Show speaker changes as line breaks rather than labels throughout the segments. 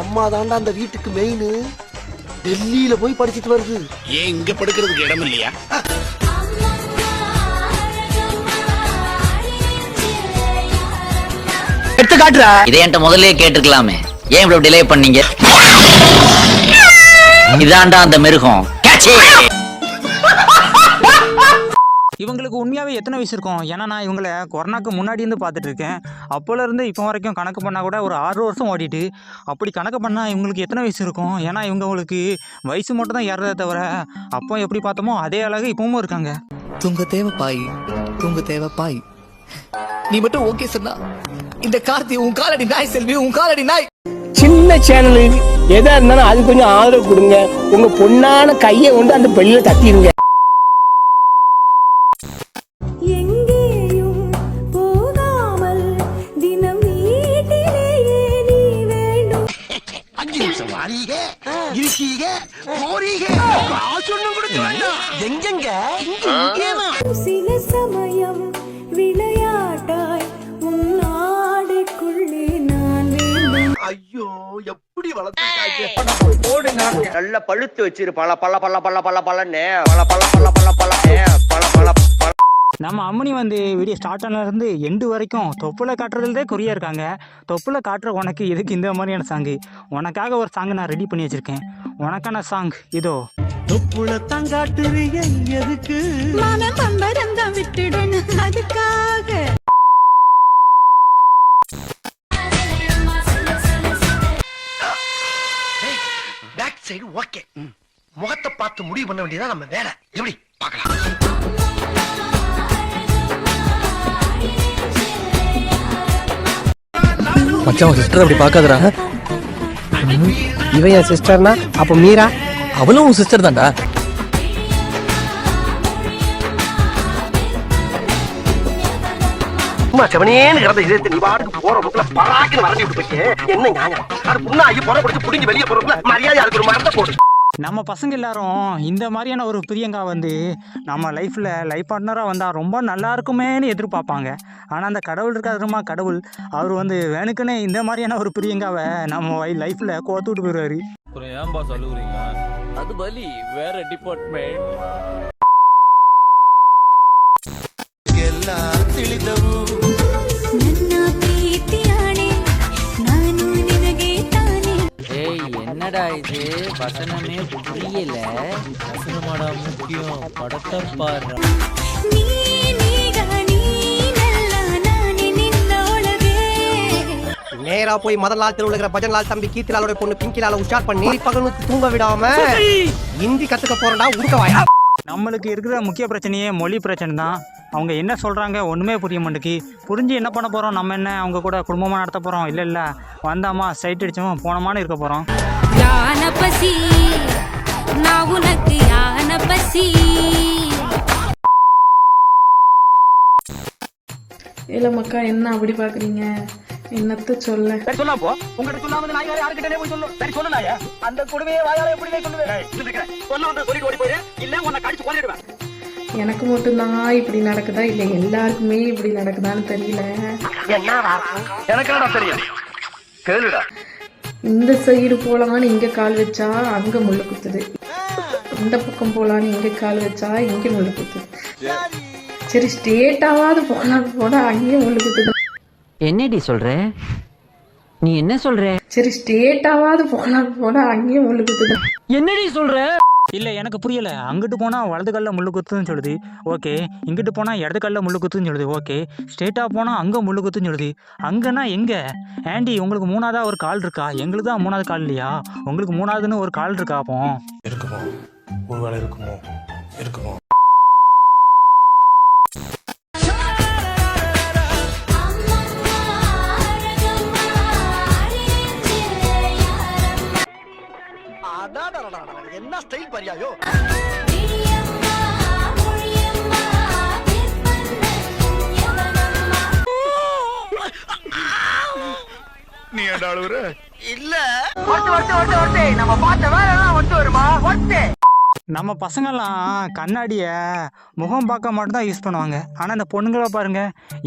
அம்மா தாண்டா அந்த வீட்டுக்கு மெயின் டெல்லியில போய் படிச்சிட்டு வருது.
ஏன் இங்க படுக்கிறதுக்கு இடம் இல்லையா?
எடுத்து காட்டுறா
இதை என்கிட்ட முதல்லயே கேட்டிருக்கலாமே. ஏன் இவ்வளவு டிலே பண்ணீங்க? இதாண்டா அந்த மிருகம்!
இவங்களுக்கு உண்மையாகவே எத்தனை வயசு இருக்கும்? ஏன்னா நான் இவங்களை கொரோனாக்கு முன்னாடி இருந்து பார்த்துட்டு இருக்கேன் அப்போலேருந்து இப்போ வரைக்கும் கணக்கு பண்ணால் கூட ஒரு ஆறு வருஷம் ஓடிட்டு அப்படி கணக்கு பண்ணால் இவங்களுக்கு எத்தனை வயசு இருக்கும்? ஏன்னா இவங்களுக்கு வயசு மட்டும் தான் ஏறதே தவிர அப்போ எப்படி பார்த்தோமோ அதே அழகு இப்பவும் இருக்காங்க.
தூங்க தேவை பாய். தூங்க தேவை பாய். நீ மட்டும் ஓகே சொன்னா இந்த கார்த்தி உன் காலடி நாய் செல்வி உன் காலடி நாய்.
சின்ன சேனல் எதா இருந்தாலும் அது கொஞ்சம் ஆதரவு கொடுங்க. உங்க பொண்ணான கையை கொண்டு அந்த பெல்லில தட்டிடுங்க
வரீக இருக்கீக போறீக காசொண்ணும் கொடுக்க வேண்டாம். எங்கெங்க?
சில சமயம் விளையாட்டாய்
ஐயோ எப்படி
நல்ல பழுத்து வச்சிரு. பல பல பல பல பல பலன்னு. பல பல பல பல பல பல பல
நம்ம அம்மனி வந்து வீடியோ ஸ்டார்ட் ஆனதுலேருந்து எண்டு வரைக்கும் தொப்புல காட்டுறதுலே குறியா இருக்காங்க. தொப்புல காட்டுற உனக்கு எதுக்கு இந்த மாதிரியான சாங்கு உனக்காக ஒரு சாங் நான் ரெடி பண்ணி வச்சுருக்கேன். உனக்கான சாங் இதோ.
தொப்புள தங்காட்டுறீங்க எதுக்கு?
அதுக்காக.
Back side okay. முகத்தை பார்த்து முடிவு பண்ண வேண்டியதா நம்ம வேலை. எப்படி? பார்க்கலாம்.
மச்சான் சிஸ்டர் அப்படி பாக்காதடா
இவன் என் சிஸ்டர்னா அப்ப மீரா?
அவளும் உன் சிஸ்டர் தான்டா.
சும்மா செவனேன்னு கிடந்த இதயத்தை நீ பாட்டுக்கு போற விட்டு போயிட்டு என்ன நியாயம் அது புண்ணாகி புற புடிஞ்சு வெளியே போறதுல மரியாதை அதுக்கு ஒரு மரத்தை போட்டு
நம்ம பசங்க எல்லாரும் இந்த மாதிரியான ஒரு பிரியங்கா வந்து நம்ம லைஃப்பில் லைஃப் பார்ட்னராக வந்தால் ரொம்ப நல்லா இருக்குமேனு எதிர்பார்ப்பாங்க. ஆனால் அந்த கடவுள் இருக்காருமா கடவுள். அவர் வந்து வேணுக்குன்னே இந்த மாதிரியான ஒரு பிரியங்காவை நம்ம லைஃப்பில் கோத்துட்டு போயிடுவாரு.
ஏன்பா சொல்லுறீங்க அது பலி வேற டிபார்ட்மெண்ட்
எல்லா
தெளிதவும் என்னடா இது? வசனமே புரியல.
வசனமாடா முக்கியம். படத்தை
பாடுறா.
நேரா போய் மதன் லால் தெருவில் இருக்கிற பஜன் லால் தம்பி கீர்த்திலாலோட பொண்ணு பிங்கிலால உஷார் பண்ணி பகலுக்கு தூங்க விடாம இந்தி கத்துக்க போறடா உடுக்கவாயா
நம்மளுக்கு இருக்கிற முக்கிய பிரச்சனையே மொழி பிரச்சனை தான் அவங்க என்ன சொல்கிறாங்க ஒன்றுமே புரிய மாட்டேக்கு புரிஞ்சு என்ன பண்ண போகிறோம் நம்ம என்ன அவங்க கூட குடும்பமாக நடத்த போகிறோம் இல்லை இல்லை. வந்தாமா சைட் அடித்தோம் போனோமான்னு இருக்க போகிறோம்
யான பசி. நான் உனக்கு யான பசி.
இல்ல மக்கா என்ன அப்படி பாக்குறீங்க? என்னத்த சொல்ல?
சொன்னா போ. உங்ககிட்ட சொல்லாம நான் வேற யாருக்கிட்டே போய் சொல்லும் சரி சொல்லுனாயா அந்த கொடுமையை வாயால எப்படி சொல்லுவேன்? சொன்ன வந்த சொல்லிட்டு ஓடி போயிரு. இல்ல உன்னை கடிச்சு கொண்டுடுவேன்
எனக்கு மட்டும்தான் இப்படி நடக்குதா? இல்ல எல்லாருக்குமே இப்படி நடக்குதான்னு தெரியல.
எனக்கு தெரியும்? கேளுடா.
இந்த சைடு போலான்னு இங்க கால் வச்சா அங்க முள்ளு குத்துது. இந்த பக்கம் போலான்னு இங்க கால் வச்சா இங்க முள்ளு குத்துது. சரி ஸ்டேட்டாவது போனா போட அங்கேயும் முள்ளு குத்துது.
என்னடி சொல்ற? நீ என்ன சொல்ற?
சரி ஸ்டேட்டாவது போனா போட அங்கேயும் முள்ளு குத்துது.
என்னடி சொல்ற?
இல்லை எனக்கு புரியலை. அங்கிட்டு போனால் வலது கல்ல முள்ளு குத்துன்னு சொல்லுது. ஓகே. இங்கிட்டு போனால் இடது கல்ல முள்ளு குத்துன்னு சொல்லுது. ஓகே. ஸ்ட்ரெயிட்டாக போனால் அங்கே முள்ளு குத்துன்னு சொல்லுது. அங்கேனா எங்கே? ஆண்டி உங்களுக்கு மூணாவதா ஒரு கால் இருக்கா? எங்களுக்கு தான் மூணாவது கால் இல்லையா? உங்களுக்கு மூணாவதுன்னு ஒரு கால் இருக்கா அப்போ?
இருக்குமோ? ஒருவேளை இருக்குமோ? இருக்குமோ?
என்ன ஸ்டைல் பரியாயோ?
நீ ஏன்டா அழுவுற?
இல்ல. ஒட்டு ஒட்டு ஒட்டு ஒட்டு. நம்ம பார்த்த வேலை எல்லாம் ஒட்டு வருமா? ஒட்டு.
நம்ம பசங்கள்லாம் கண்ணாடியை முகம் பார்க்க மட்டும் தான் யூஸ் பண்ணுவாங்க. ஆனால் இந்த பொண்ணுங்களை பாருங்க.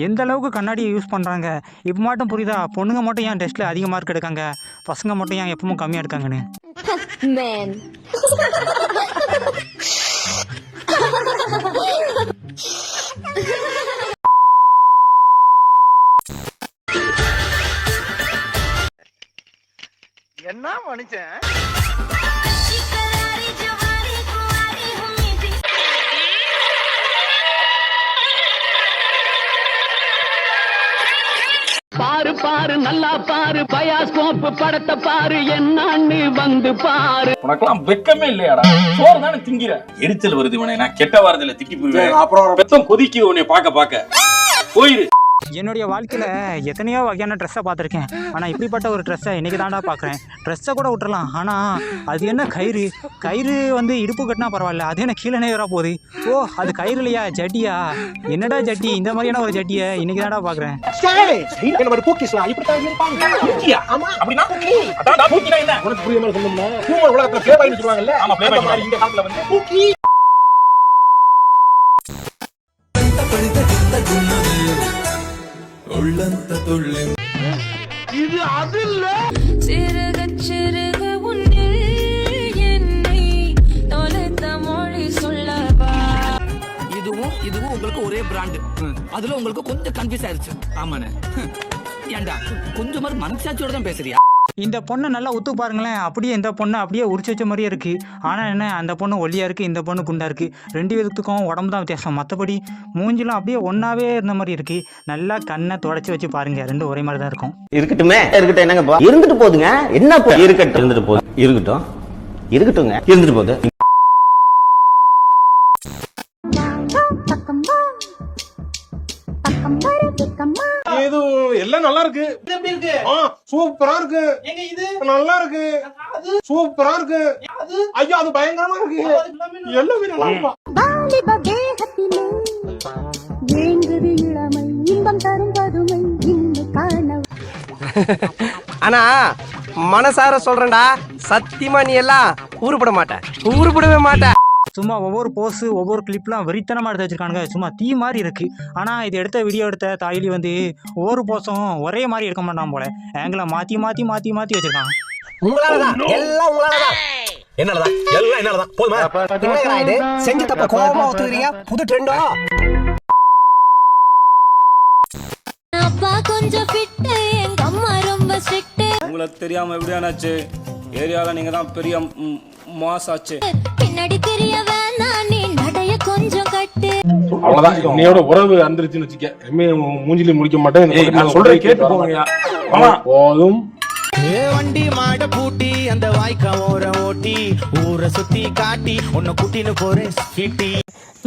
எந்த அளவுக்கு கண்ணாடியை யூஸ் பண்ணுறாங்க இப்போ மட்டும் புரியுதா? பொண்ணுங்க மட்டும் ஏன் டெஸ்ட்டில் அதிக மார்க் எடுக்காங்க? பசங்க மட்டும் ஏன் எப்பவும் கம்மியாக எடுக்காங்கன்னு?
என்ன மனுஷன்?
பாரு நல்லா பாரு பயாஸ்கோப் படத்தை பாரு என்னன்னு வந்து பாரு.
உனக்கெல்லாம் வெக்கமே இல்லையாடா? சோறு தானே திங்கிற? எரிச்சல் வருது இவனை நான் கெட்ட வாரத்துல திக்கி போயிருவேன் அப்புறம் பெத்தம் கொதிக்கு உன்னை பாக்க பாக்க போயிரு.
என்னுடைய வாழ்க்கையில் எத்தனையோ வகையான ட்ரெஸ்ஸை பார்த்துருக்கேன். ஆனால் இப்படிப்பட்ட ஒரு ட்ரெஸ்ஸை இன்றைக்கி தாண்டா பார்க்குறேன். ட்ரெஸ்ஸை கூட விட்டுறலாம். ஆனால் அது என்ன கயிறு? கயிறு வந்து இடுப்பு கட்டினா பரவாயில்ல. அது என்ன கீழே நேரா போகுது? ஓ அது கயிறு இல்லையா? ஜட்டியா? என்னடா ஜட்டி? இந்த மாதிரியான ஒரு ஜட்டியை இன்றைக்கி தாண்டா பார்க்குறேன்.
மாதிரி உலகத்துல ப்ளே பாய்னு சொல்லுவாங்கல்ல ஆமா ப்ளே பாய் இந்த காலத்துல வந்து
சிறுக சிறுக உன்னில் என்னை தொலைத்த மொழி சொல்லவா?
இதுவும் இதுவும் உங்களுக்கு ஒரே பிராண்டு அதுல உங்களுக்கு கொஞ்சம் கன்ஃபியூஸ் ஆயிருச்சு. ஆமாண்ணே. ஏண்டா கொஞ்சம் மாதிரி மனசாட்சியோட தான் பேசுறியா?
இந்த பொண்ணை நல்லா ஒத்து பாருங்களேன். அப்படியே இந்த பொண்ணு அப்படியே உரிச்சு வச்ச மாதிரியே இருக்குது ஆனால் என்ன அந்த பொண்ணு ஒல்லியாக இருக்குது இந்த பொண்ணு குண்டா இருக்குது ரெண்டு பேர்த்துக்கும் உடம்பு தான் வித்தியாசம். மற்றபடி மூஞ்சிலும் அப்படியே ஒன்றாவே இருந்த மாதிரி இருக்குது நல்லா கண்ணை தொடச்சி வச்சு பாருங்கள் ரெண்டும் ஒரே மாதிரி தான் இருக்கும்.
இருக்கட்டுமே. இருக்கட்டும் என்னங்கப்பா இருந்துட்டு போகுதுங்க என்ன இருக்கட்டும். இருந்துட்டு போகுது இருக்கட்டும். இருக்கட்டுங்க இருந்துட்டு போகுது.
இது எல்லாம் நல்லா இருக்கு. எப்படி இருக்கு? சூப்பரா இருக்கு. எங்க இது? நல்லா இருக்கு. சூப்பரா இருக்கு. ஐயோ அது பயங்கரமா இருக்கு. எல்லாமே நல்லா இருக்கு.
வாலிப தேகத்திலே ஏங்குது இளமை இன்பம் தரும் பதுமை இன்று காண
ஆனா மனசார சொல்றேன்டா. சத்தியமா நீ எல்லாம் ஊருப்பட மாட்ட. ஊருப்படவே மாட்ட.
சும்மா ஒவ்வொரு போஸு ஒவ்வொரு கிளிப்லாம் வெறித்தனமாக எடுத்து வச்சிருக்கானுங்க. சும்மா தீ மாதிரி இருக்குது ஆனால் இது எடுத்த வீடியோ எடுத்த தாயிலி வந்து ஒவ்வொரு போஸும் ஒரே மாதிரி எடுக்க மாட்டான் போல. ஆங்கிளை மாற்றி மாற்றி மாற்றி மாற்றி வச்சிருக்கான்.
உங்களாலதான். எல்லாம் உங்களாலதான்.
என்னாலதான் எல்லாம் என்னாலதான் போதுமா?
என்னடா இது? செஞ்சு தப்ப கோபமா ஒத்துக்கிறீங்க? புது ட்ரெண்டோ
அப்பா கொஞ்சம் ஃபிட்டு எங்க அம்மா ரொம்ப ஸ்ட்ரிக்ட்
உங்களுக்கு தெரியாம எப்படியானாச்சு? ஏரியால நீங்க தான் பெரிய மாஸ் ஆச்சு
பின்னாடி தெரிய வேணாம் நீ நடைய கொஞ்சம் கட்டு.
அவ்வளவுதான். இன்னையோட உறவு அந்திருச்சுன்னு வச்சுக்க உன் மூஞ்சிலே முடிக்க மாட்டேன். நான் சொல்றேன் கேட்டு போங்க போதும்.
வண்டி மாட பூட்டி அந்த வாய்க்கா ஓர ஓட்டி ஊரை சுத்தி காட்டி உன்னை கூட்டின்னு போறேன்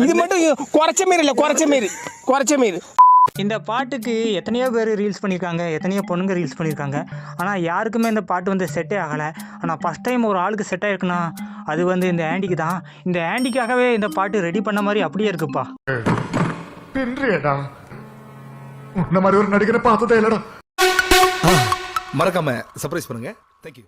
இது மட்டும் குறைச்ச மாரி இல்ல குறைச்ச மாரி குறைச்ச மாரி
இந்த பாட்டுக்கு எத்தனையோ பேர் ரீல்ஸ் பண்ணியிருக்காங்க எத்தனையோ பொண்ணுங்க ரீல்ஸ் பண்ணியிருக்காங்க ஆனால் யாருக்குமே இந்த பாட்டு வந்து செட்டே ஆகலை. ஆனால் ஃபஸ்ட் டைம் ஒரு ஆளுக்கு செட் ஆயிருக்குன்னா அது வந்து இந்த ஆண்டிக்கு தான். இந்த ஆண்டிக்காகவே இந்த பாட்டு ரெடி பண்ண மாதிரி அப்படியே இருக்குப்பா.
உன்ன மாதிரி ஒரு நடிகரை பார்த்ததே இல்லடா.
மறக்காம சர்ப்ரைஸ் பண்ணுங்க. தேங்க்யூ